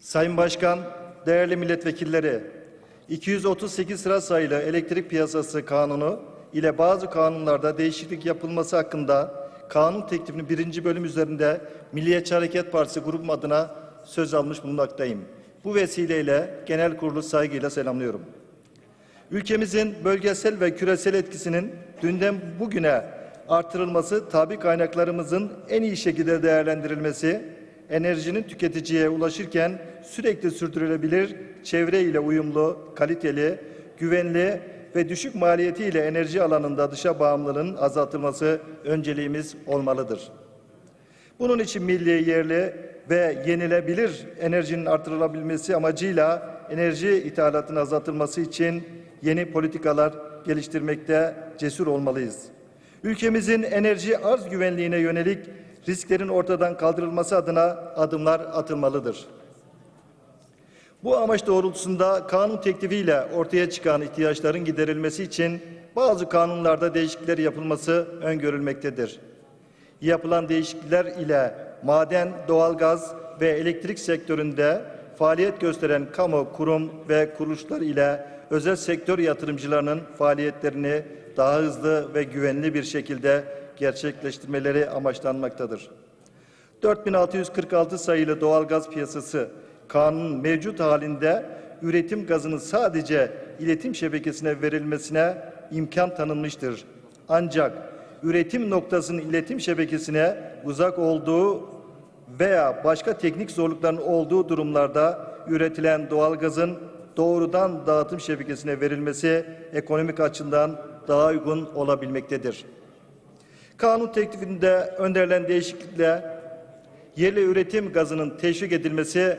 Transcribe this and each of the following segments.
Sayın Başkan, değerli milletvekilleri, 238 sıra sayılı elektrik piyasası kanunu ile bazı kanunlarda değişiklik yapılması hakkında kanun teklifinin birinci bölüm üzerinde Milliyetçi Hareket Partisi grubum adına söz almış bulunmaktayım. Bu vesileyle genel kurulu saygıyla selamlıyorum. Ülkemizin bölgesel ve küresel etkisinin dünden bugüne artırılması, tabi kaynaklarımızın en iyi şekilde değerlendirilmesi, enerjinin tüketiciye ulaşırken sürekli sürdürülebilir, çevre ile uyumlu, kaliteli, güvenli ve düşük maliyetiyle enerji alanında dışa bağımlılığın azaltılması önceliğimiz olmalıdır. Bunun için milli, yerli ve yenilebilir enerjinin artırılabilmesi amacıyla enerji ithalatının azaltılması için yeni politikalar geliştirmekte cesur olmalıyız. Ülkemizin enerji arz güvenliğine yönelik risklerin ortadan kaldırılması adına adımlar atılmalıdır. Bu amaç doğrultusunda kanun teklifiyle ortaya çıkan ihtiyaçların giderilmesi için bazı kanunlarda değişiklikler yapılması öngörülmektedir. Yapılan değişiklikler ile maden, doğalgaz ve elektrik sektöründe faaliyet gösteren kamu, kurum ve kuruluşlar ile özel sektör yatırımcılarının faaliyetlerini daha hızlı ve güvenli bir şekilde gerçekleştirmeleri amaçlanmaktadır. 4646 sayılı doğalgaz piyasası kanunun mevcut halinde üretim gazının sadece iletim şebekesine verilmesine imkan tanınmıştır. Ancak üretim noktasının iletim şebekesine uzak olduğu veya başka teknik zorlukların olduğu durumlarda üretilen doğalgazın doğrudan dağıtım şebekesine verilmesi ekonomik açıdan daha uygun olabilmektedir. Kanun teklifinde önderilen değişiklikle yerli üretim gazının teşvik edilmesi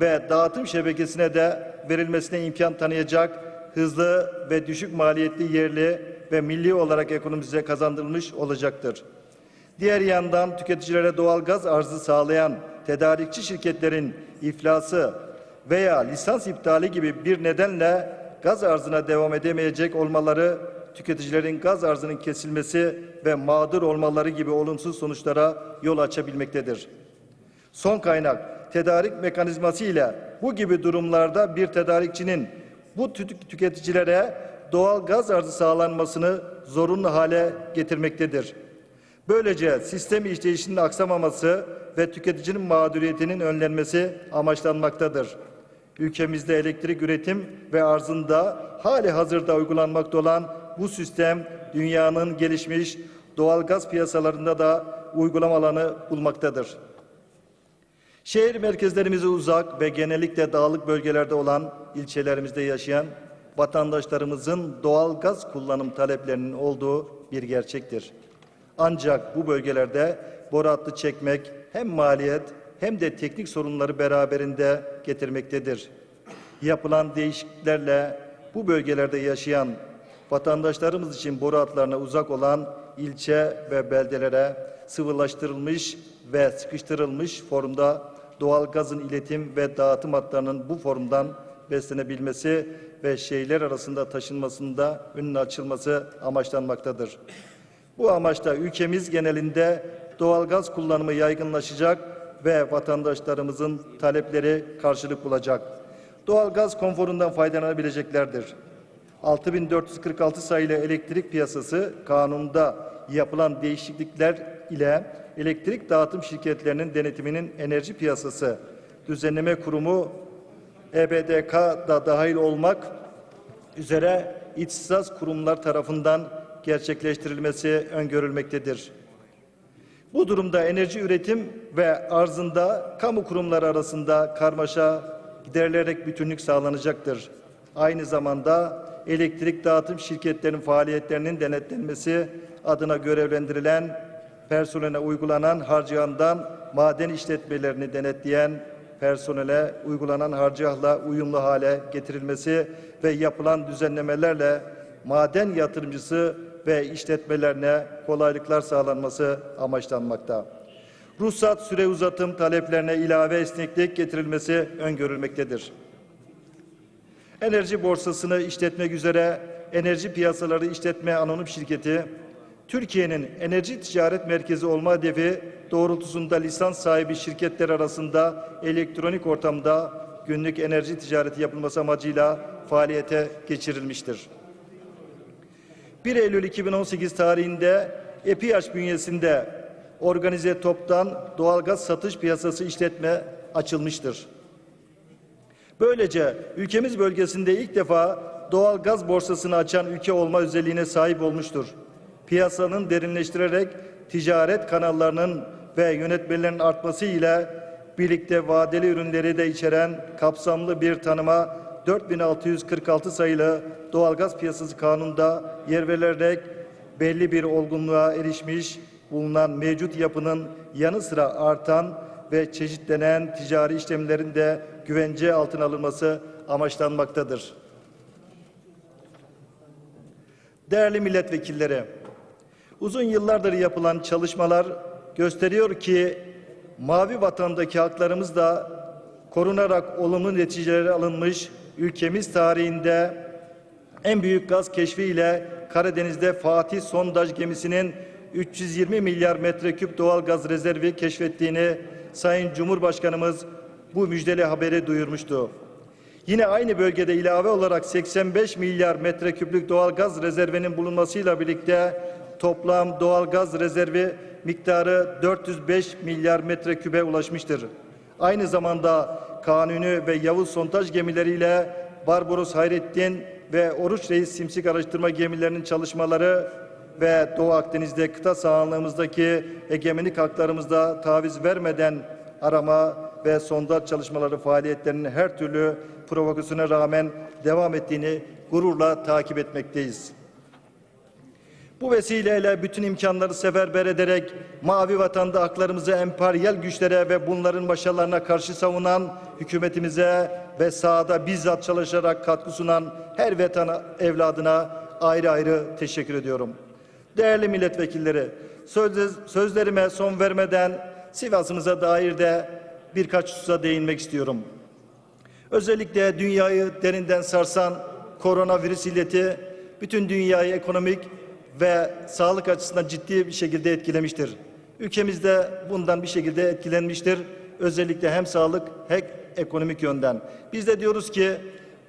ve dağıtım şebekesine de verilmesine imkan tanıyacak hızlı ve düşük maliyetli yerli ve milli olarak ekonomimize kazandırılmış olacaktır. Diğer yandan tüketicilere doğal gaz arzı sağlayan tedarikçi şirketlerin iflası veya lisans iptali gibi bir nedenle gaz arzına devam edemeyecek olmaları tüketicilerin gaz arzının kesilmesi ve mağdur olmaları gibi olumsuz sonuçlara yol açabilmektedir. Son kaynak tedarik mekanizması ile bu gibi durumlarda bir tedarikçinin bu tü- tüketicilere doğal gaz arzı sağlanmasını zorunlu hale getirmektedir. Böylece sistem işleyişinin aksamaması ve tüketicinin mağduriyetinin önlenmesi amaçlanmaktadır. Ülkemizde elektrik üretim ve arzında hali hazırda uygulanmakta olan bu sistem dünyanın gelişmiş doğal gaz piyasalarında da uygulama alanı bulmaktadır. Şehir merkezlerimize uzak ve genellikle dağlık bölgelerde olan ilçelerimizde yaşayan vatandaşlarımızın doğal gaz kullanım taleplerinin olduğu bir gerçektir. Ancak bu bölgelerde boru hattı çekmek hem maliyet hem de teknik sorunları beraberinde getirmektedir. Yapılan değişikliklerle bu bölgelerde yaşayan vatandaşlarımız için boru hatlarına uzak olan ilçe ve beldelere sıvılaştırılmış ve sıkıştırılmış formda doğal gazın iletim ve dağıtım hatlarının bu formdan beslenebilmesi ve şehirler arasında taşınmasında önünün açılması amaçlanmaktadır. Bu amaçla ülkemiz genelinde doğalgaz kullanımı yaygınlaşacak ve vatandaşlarımızın talepleri karşılık bulacak. Doğalgaz konforundan faydalanabileceklerdir. 6446 sayılı elektrik piyasası kanununda yapılan değişiklikler ile elektrik dağıtım şirketlerinin denetiminin enerji piyasası düzenleme kurumu EBDK da dahil olmak üzere ihtisas kurumlar tarafından gerçekleştirilmesi öngörülmektedir. Bu durumda enerji üretim ve arzında kamu kurumları arasında karmaşa giderilerek bütünlük sağlanacaktır. Aynı zamanda elektrik dağıtım şirketlerinin faaliyetlerinin denetlenmesi adına görevlendirilen personele uygulanan harcayandan maden işletmelerini denetleyen personele uygulanan harcahla uyumlu hale getirilmesi ve yapılan düzenlemelerle maden yatırımcısı ve işletmelerine kolaylıklar sağlanması amaçlanmakta. Ruhsat süre uzatım taleplerine ilave esneklik getirilmesi öngörülmektedir. Enerji borsasını işletmek üzere Enerji Piyasaları İşletme Anonim Şirketi Türkiye'nin enerji ticaret merkezi olma hedefi doğrultusunda lisans sahibi şirketler arasında elektronik ortamda günlük enerji ticareti yapılması amacıyla faaliyete geçirilmiştir. 1 Eylül 2018 tarihinde EPİAŞ bünyesinde organize toptan doğalgaz satış piyasası işletme açılmıştır. Böylece ülkemiz bölgesinde ilk defa doğal gaz borsasını açan ülke olma özelliğine sahip olmuştur. Piyasanın derinleştirerek ticaret kanallarının ve yönetmelerinin artması ile birlikte vadeli ürünleri de içeren kapsamlı bir tanıma 4646 sayılı doğalgaz piyasası kanununda yer verilerek belli bir olgunluğa erişmiş bulunan mevcut yapının yanı sıra artan ve çeşitlenen ticari işlemlerin de güvence altına alınması amaçlanmaktadır. Değerli milletvekilleri, uzun yıllardır yapılan çalışmalar gösteriyor ki mavi vatandaki haklarımız da korunarak olumlu neticeleri alınmış ülkemiz tarihinde en büyük gaz keşfiyle Karadeniz'de Fatih sondaj gemisinin 320 milyar metreküp doğal gaz rezervi keşfettiğini Sayın Cumhurbaşkanımız bu müjdeli haberi duyurmuştu. Yine aynı bölgede ilave olarak 85 milyar metreküplük doğal gaz rezervinin bulunmasıyla birlikte toplam doğal gaz rezervi miktarı 405 milyar metrekübe ulaşmıştır. Aynı zamanda Kanuni ve Yavuz sondaj gemileriyle Barbaros Hayrettin ve Oruç Reis Simsik araştırma gemilerinin çalışmaları ve Doğu Akdeniz'de kıta sahanlığımızdaki egemenlik haklarımızda taviz vermeden arama ve sondaj çalışmaları faaliyetlerinin her türlü provokasyona rağmen devam ettiğini gururla takip etmekteyiz. Bu vesileyle bütün imkanları seferber ederek mavi vatanda haklarımızı emperyal güçlere ve bunların başarılarına karşı savunan hükümetimize ve sahada bizzat çalışarak katkı sunan her vatan evladına ayrı ayrı teşekkür ediyorum. Değerli milletvekilleri, söz, sözlerime son vermeden Sivas'ımıza dair de birkaç hususa değinmek istiyorum. Özellikle dünyayı derinden sarsan koronavirüs illeti bütün dünyayı ekonomik ve sağlık açısından ciddi bir şekilde etkilemiştir. Ülkemizde bundan bir şekilde etkilenmiştir. Özellikle hem sağlık hem ekonomik yönden. Biz de diyoruz ki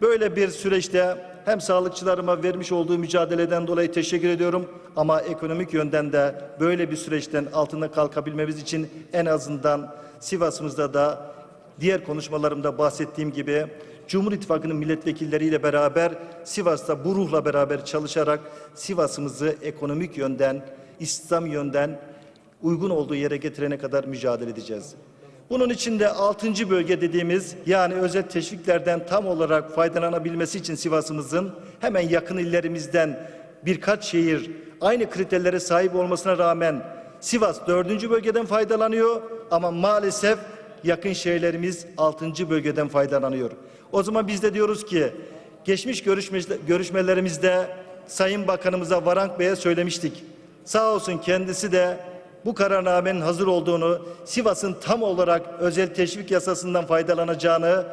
böyle bir süreçte hem sağlıkçılarıma vermiş olduğu mücadeleden dolayı teşekkür ediyorum ama ekonomik yönden de böyle bir süreçten altında kalkabilmemiz için en azından Sivas'ımızda da diğer konuşmalarımda bahsettiğim gibi Cumhur İttifakı'nın milletvekilleriyle beraber Sivas'ta bu ruhla beraber çalışarak Sivas'ımızı ekonomik yönden, İslam yönden uygun olduğu yere getirene kadar mücadele edeceğiz. Bunun için de 6. bölge dediğimiz yani özel teşviklerden tam olarak faydalanabilmesi için Sivas'ımızın hemen yakın illerimizden birkaç şehir aynı kriterlere sahip olmasına rağmen Sivas 4. bölgeden faydalanıyor ama maalesef yakın şehirlerimiz 6. bölgeden faydalanıyor. O zaman biz de diyoruz ki geçmiş görüşme, görüşmelerimizde Sayın Bakanımıza Varank Bey'e söylemiştik. Sağ olsun kendisi de bu kararnamenin hazır olduğunu, Sivas'ın tam olarak özel teşvik yasasından faydalanacağını,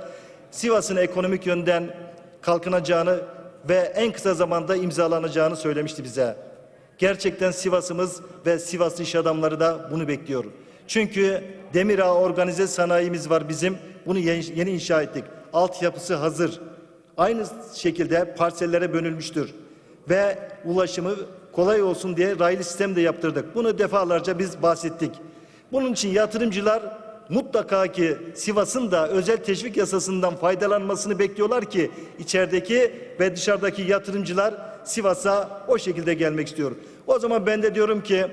Sivas'ın ekonomik yönden kalkınacağını ve en kısa zamanda imzalanacağını söylemişti bize. Gerçekten Sivas'ımız ve Sivaslı iş adamları da bunu bekliyor. Çünkü demir ağı organize sanayimiz var bizim. Bunu yeni, yeni inşa ettik. Altyapısı hazır. Aynı şekilde parsellere bölünmüştür. Ve ulaşımı kolay olsun diye raylı sistem de yaptırdık. Bunu defalarca biz bahsettik. Bunun için yatırımcılar mutlaka ki Sivas'ın da özel teşvik yasasından faydalanmasını bekliyorlar ki içerideki ve dışarıdaki yatırımcılar Sivas'a o şekilde gelmek istiyor. O zaman ben de diyorum ki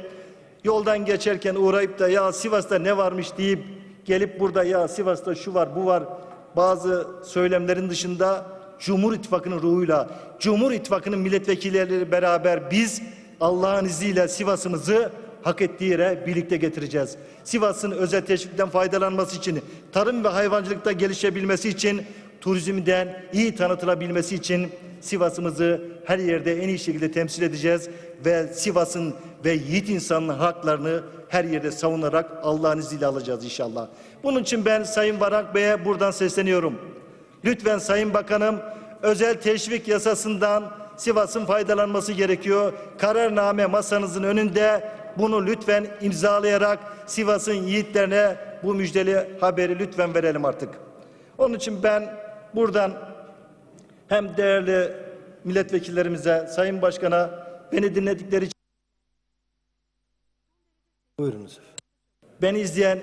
yoldan geçerken uğrayıp da ya Sivas'ta ne varmış deyip gelip burada ya Sivas'ta şu var bu var bazı söylemlerin dışında Cumhur İttifakı'nın ruhuyla Cumhur İttifakı'nın milletvekilleriyle beraber biz Allah'ın izniyle Sivas'ımızı hak ettiği yere birlikte getireceğiz. Sivas'ın özel teşvikten faydalanması için, tarım ve hayvancılıkta gelişebilmesi için, turizmden iyi tanıtılabilmesi için Sivas'ımızı her yerde en iyi şekilde temsil edeceğiz ve Sivas'ın ve yiğit insanın haklarını her yerde savunarak Allah'ın izniyle alacağız inşallah. Bunun için ben Sayın Varank Bey'e buradan sesleniyorum. Lütfen Sayın Bakanım özel teşvik yasasından Sivas'ın faydalanması gerekiyor. Kararname masanızın önünde bunu lütfen imzalayarak Sivas'ın yiğitlerine bu müjdeli haberi lütfen verelim artık. Onun için ben buradan hem değerli milletvekillerimize, Sayın Başkan'a beni dinledikleri için Buyurunuz beni izleyen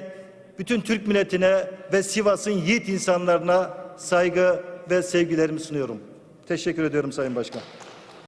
bütün Türk milletine ve Sivas'ın yiğit insanlarına saygı ve sevgilerimi sunuyorum. Teşekkür ediyorum Sayın Başkan.